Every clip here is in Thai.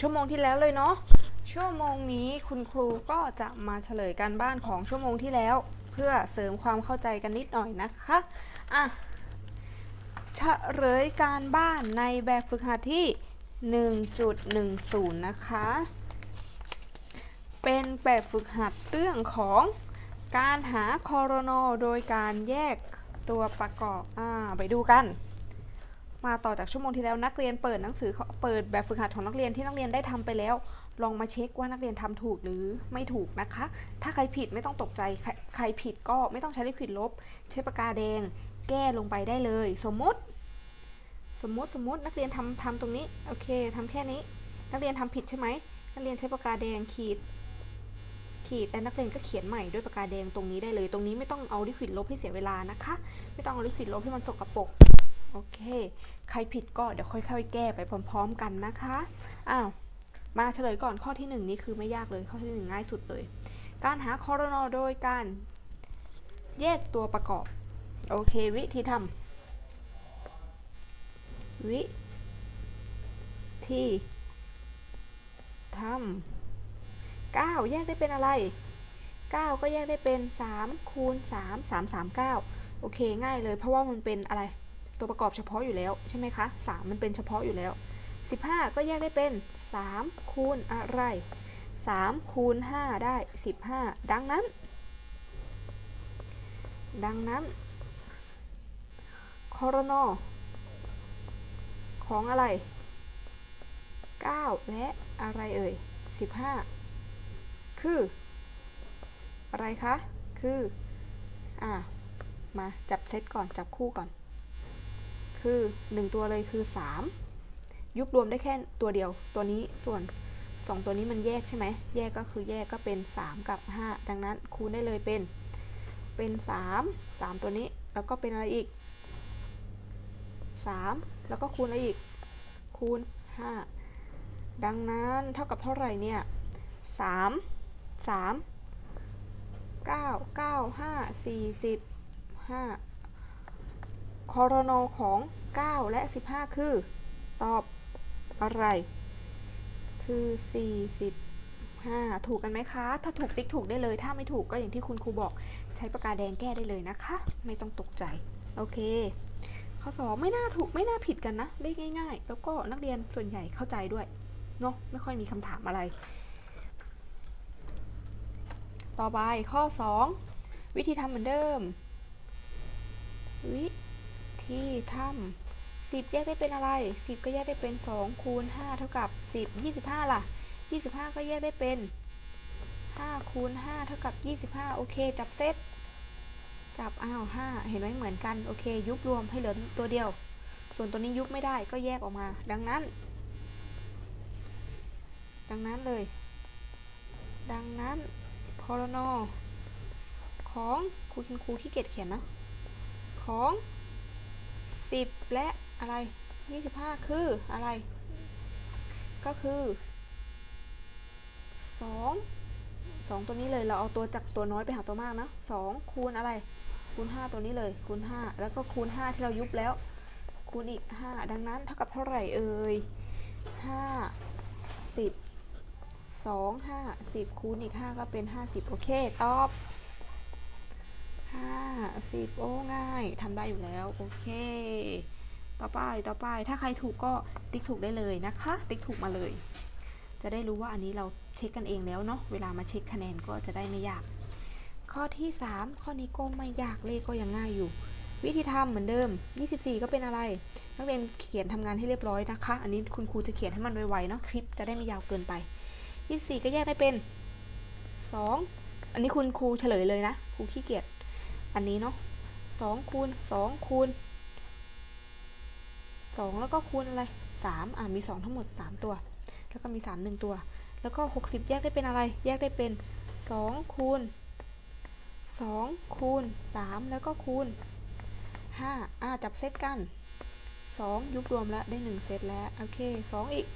ชั่วโมงที่แล้วเลยเนาะชั่วโมงนี้คุณครูก็จะมาเฉลยการบ้านของชั่วโมงที่แล้ว เพื่อเสริมความเข้าใจกันนิดหน่อยนะคะอะเฉลยการบ้านในแบบฝึกหัดที่ 1.10 นะคะ เป็นแบบฝึกหัดเรื่องของการหาคอรนโดยการแยกตัวประกอบอ่าไปดูกัน มาต่อจากชั่วโมงที่แล้วนักเรียนเปิดหนังสือเปิดแบบฝึกหัดของนักเรียนที่นักเรียนได้ทำไปแล้ว ลองมาเช็คว่านักเรียนทำถูกหรือไม่ถูกนะคะ ถ้าใครผิดไม่ต้องตกใจใครใครผิดก็ไม่ต้องใช้ลิควิดลบ ใช้ปากกาแดง แก้ลงไปได้เลย สมมติ สมมติสมมตินักเรียนทำทำตรงนี้โอเคทำแค่นี้ นักเรียนทำผิดใช่ไหมนักเรียนใช้ปากกาแดงขีด ขีดแล้วนักเรียนก็เขียนใหม่ด้วยปากกาแดงตรงนี้ได้เลย ตรงนี้ไม่ต้องเอาลิควิดลบให้เสียเวลานะคะ ไม่ต้องเอาลิควิดลบให้มันสกปรก โอเค ใครผิดก็เดี๋ยวค่อยๆ แก้ไปพร้อมๆ กันนะคะ อ้าว มาเฉลยก่อนข้อที่หนึ่งนี่คือไม่ยากเลยข้อที่หนึ่งง่ายสุดเลย การหาคอรนอโดยการแยกตัวประกอบ โอเค วิธีทำวิธีทำเก้าแยกได้เป็นอะไรเก้าก็แยกได้เป็นสามคูณสามสามสามเก้าโอเค ง่ายเลยเพราะว่ามันเป็นอะไร ตัวประกอบเฉพาะอยู่แล้วใช่ไหมคะสามมันเป็นเฉพาะอยู่แล้ว 15 ก็แยกได้เป็น 3 คูณอะไร3คูณ5ได้ 15 ดังนั้น ดังนั้นคอรนอของอะไร 9 และอะไรเอ่ย 15 คือ อะไรคะ คือ อะมาจับเซตก่อน จับคู่ก่อน คือ 1 ตัวเลยคือ 3 ยุบรวมได้แค่ตัวเดียว ตัวนี้ส่วน 2 ตัวนี้มันแยกใช่ไหม แยกก็คือแยกก็เป็น 3 กับ 5 ดังนั้นคูณได้เลยเป็น เป็น 3 3 ตัวนี้ แล้วก็เป็นอะไรอีก 3 แล้วก็คูณอะไรอีก คูณ 5 ดังนั้นเท่ากับเท่าไหร่เนี่ย 3 3 9 9 5 40 5 คอรนอของ 9 และ 15 คือ ตอบอะไร คือ 45 ถูกกันไหมคะ ถ้าถูกติ๊กถูกได้เลย ถ้าไม่ถูกก็อย่างที่คุณครูบอก ใช้ปากกาแดงแก้ได้เลยนะคะ ไม่ต้องตกใจ โอเค ข้อสอบไม่น่าถูกไม่น่าผิดกันนะ ได้ง่าย ๆ แล้วก็นักเรียนส่วนใหญ่เข้าใจด้วย เนาะไม่ค่อยมีคำถามอะไร ต่อไปข้อ 2 วิธีทำเหมือนเดิมวิ ธีทำ10แยกได้เป็นอะไร10ก็แยกได้เป็น2คูณ5เท่ากับ10 25ล่ะ25ก็แยกได้เป็น5คูณ5เท่ากับ25โอเค จับเซตจับอ้าว5เห็นไหมเหมือนกัน โอเค ยุบรวมให้เหลือตัวเดียว ส่วนตัวนี้ยุบไม่ได้ก็แยกออกมา ดังนั้น ดังนั้นเลย ดังนั้นคอรนอของครูคุณครูที่เกียจเขียนนะ ของ 10และอะไร25คืออะไร ก็คือ2 2ตัวนี้เลยเราเอาตัวจากตัวน้อยไปหาตัวมากนะ2คูณอะไรคูณ5ตัวนี้เลยคูณ5แล้วก็คูณ5ที่เรายุบแล้ว คูณอีก5ดังนั้นเท่ากับเท่าไหร่เอ่ย5 10 2 5 10คูณอีก5ก็เป็น50โอเค ตอบ 50โอ้ง่ายทำได้อยู่แล้ว โอเค ต่อไปต่อไป ถ้าใครถูกก็ติ๊กถูกได้เลยนะคะ ติ๊กถูกมาเลย จะได้รู้ว่าอันนี้เราเช็คกันเองแล้วเนาะเวลามาเช็คคะแนนก็จะได้ไม่ยาก ข้อที่ 3 ข้อนี้ก็ไม่ยากเลขก็ยังง่ายอยู่ วิธีทำเหมือนเดิม 24 ก็เป็นอะไร นักเรียนเขียนทำงานให้เรียบร้อยนะคะ อันนี้คุณครูจะเขียนให้มันไวๆเนาะคลิปจะได้ไม่ยาวเกินไป 24 ก็แยกได้เป็น 2 อันนี้คุณครูเฉลยเลยนะครูขี้เกียจ อันนี้เนาะสองคูณสองคูณสองแล้วก็คูณอะไรสามอ่ามีสองทั้งหมดสามตัว แล้วก็มีสามหนึ่งตัว แล้วก็หกสิบแยกได้เป็นอะไร แยกได้เป็นสองคูณสองคูณสามแล้วก็คูณห้าอ่าจับเซตกันสองยุบรวมแล้วได้หนึ่งเซตแล้ว โอเคสองอีก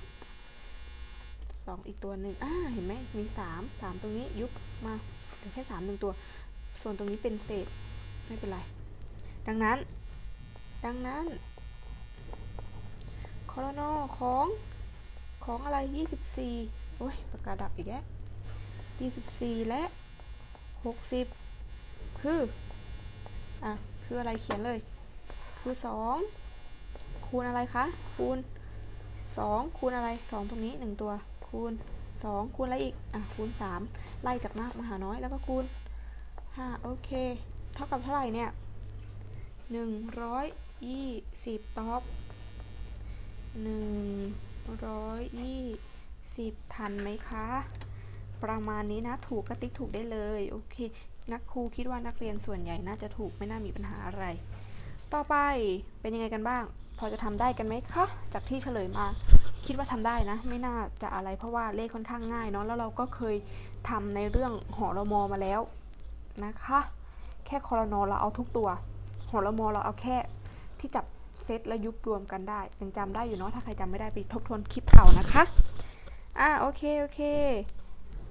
สองอีกตัวหนึ่งอ่าเห็นไหมมีสามสามตรงนี้ยุบมาเหลือแค่สามหนึ่งตัว ส่วนตรงนี้เป็นเศษไม่เป็นไร ดังนั้น ดังนั้นคอรนอของของอะไรยี่สิบสี่โอ้ยปากกาดับอีกแล้วยี่สิบสี่และหกสิบคือ อะ คืออะไรเขียนเลย คือสองคูณอะไรคะ คูณสองคูณอะไรสองตรงนี้หนึ่งตัว คูณสองคูณอะไรอีก อะ คูณสามไล่จากมากมาหาน้อยแล้วก็คูณ ห้าโอเค เท่ากับเท่าไหร่เนี่ยหนึ่งร้อยยี่สิบตอบหนึ่งร้อยยี่สิบทันไหมคะ ประมาณนี้นะ ถูกก็ติ๊กถูกได้เลย โอเค นักครูคิดว่านักเรียนส่วนใหญ่น่าจะถูกไม่น่ามีปัญหาอะไร ต่อไปเป็นยังไงกันบ้าง พอจะทำได้กันไหมคะ จากที่เฉลยมา คิดว่าทำได้นะ ไม่น่าจะอะไรเพราะว่าเลขค่อนข้างง่ายเนาะ แล้วเราก็เคยทำในเรื่องหอรมอมาแล้ว นะคะ แค่คอรนอเราเอาทุกตัวหอรมอเราเอาแค่ที่จับเซตแล้วยุบรวมกันได้ ยังจำได้อยู่เนาะถ้าใครจำไม่ได้ไปทบทวนคลิปเก่านะคะอะโอเคโอเค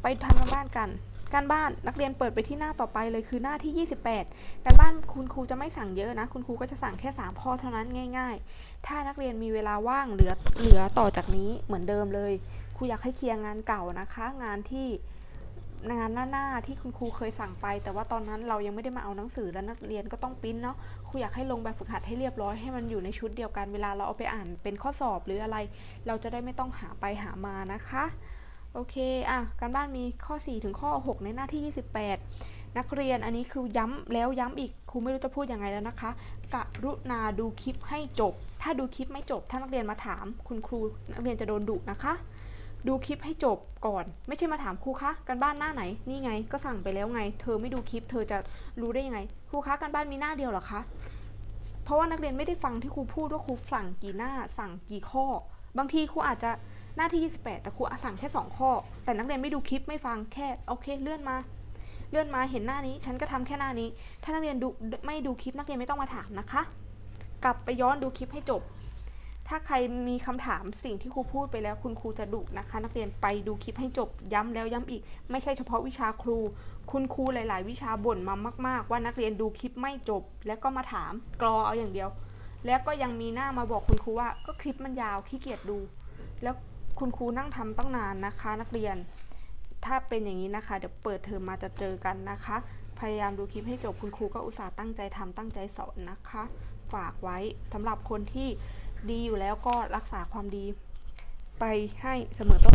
ไปทำกันบ้านกันการบ้านนักเรียนเปิดไปที่หน้าต่อไปเลยคือหน้าที่ 28 การบ้านคุณครูจะไม่สั่งเยอะนะ คุณครูก็จะสั่งแค่ 3 ข้อเท่านั้นง่าย ๆ ถ้านักเรียนมีเวลาว่างเหลือเหลือต่อจากนี้เหมือนเดิมเลยครูอยากให้เคลียร์งานเก่านะคะ งานที่ งานหน้าๆที่คุณครูเคยสั่งไป แต่ว่าตอนนั้นเรายังไม่ได้มาเอาหนังสือแล้วนักเรียนก็ต้องปริ้นเนาะครูอยากให้ลงแบบฝึกหัดให้เรียบร้อยให้มันอยู่ในชุดเดียวกันเวลาเราเอาไปอ่านเป็นข้อสอบหรืออะไร เราจะได้ไม่ต้องหาไปหามานะคะโอเคอะการบ้านมีข้อ 4 ถึงข้อ 6 ในหน้าที่ 28 นักเรียนอันนี้คือย้ำแล้วย้ำอีกครูไม่รู้จะพูดยังไงแล้วนะคะกะรุณาดูคลิปให้จบ ถ้าดูคลิปไม่จบ ถ้านักเรียนมาถามคุณครูนักเรียนจะโดนดุนะคะ ดูคลิปให้จบก่อน ไม่ใช่มาถามครูคะการบ้านหน้าไหนนี่ไง ก็สั่งไปแล้วไง เธอไม่ดูคลิป เธอจะรู้ได้ยังไงครูคะการบ้านมีหน้าเดียวหรอคะเพราะว่านักเรียนไม่ได้ฟังที่ครูพูดว่าครูสั่งกี่หน้า สั่งกี่ข้อ บางทีครูอาจจะหน้าที่ 28 แต่ครูสั่งแค่ 2 ข้อ แต่นักเรียนไม่ดูคลิปไม่ฟังแค่โอเคเลื่อนมาเลื่อนมาเห็นหน้านี้ ฉันก็ทำแค่หน้านี้ ถ้านักเรียนดูไม่ดูคลิปนักเรียนไม่ต้องมาถามนะคะ กลับไปย้อนดูคลิปให้จบ ถ้าใครมีคำถามสิ่งที่ครูพูดไปแล้วคุณครูจะดุนะคะ นักเรียนไปดูคลิปให้จบย้ำแล้วย้ำอีก ไม่ใช่เฉพาะวิชาครู คุณครูหลาย ๆ วิชาบ่นมามาก ๆ ว่านักเรียนดูคลิปไม่จบ แล้วก็มาถามกรอเอาอย่างเดียว แล้วก็ยังมีหน้ามาบอกคุณครูว่าก็คลิปมันยาวขี้เกียจดู แล้วคุณครูนั่งทำตั้งนานนะคะ นักเรียน ถ้าเป็นอย่างนี้นะคะเดี๋ยวเปิดเทอมมาจะเจอกันนะคะ พยายามดูคลิปให้จบคุณครูก็อุตส่าห์ตั้งใจทำตั้งใจสอนนะคะ ฝากไว้สำหรับคนที่ ดีอยู่แล้วก็รักษาความดีไปให้เสมอต้น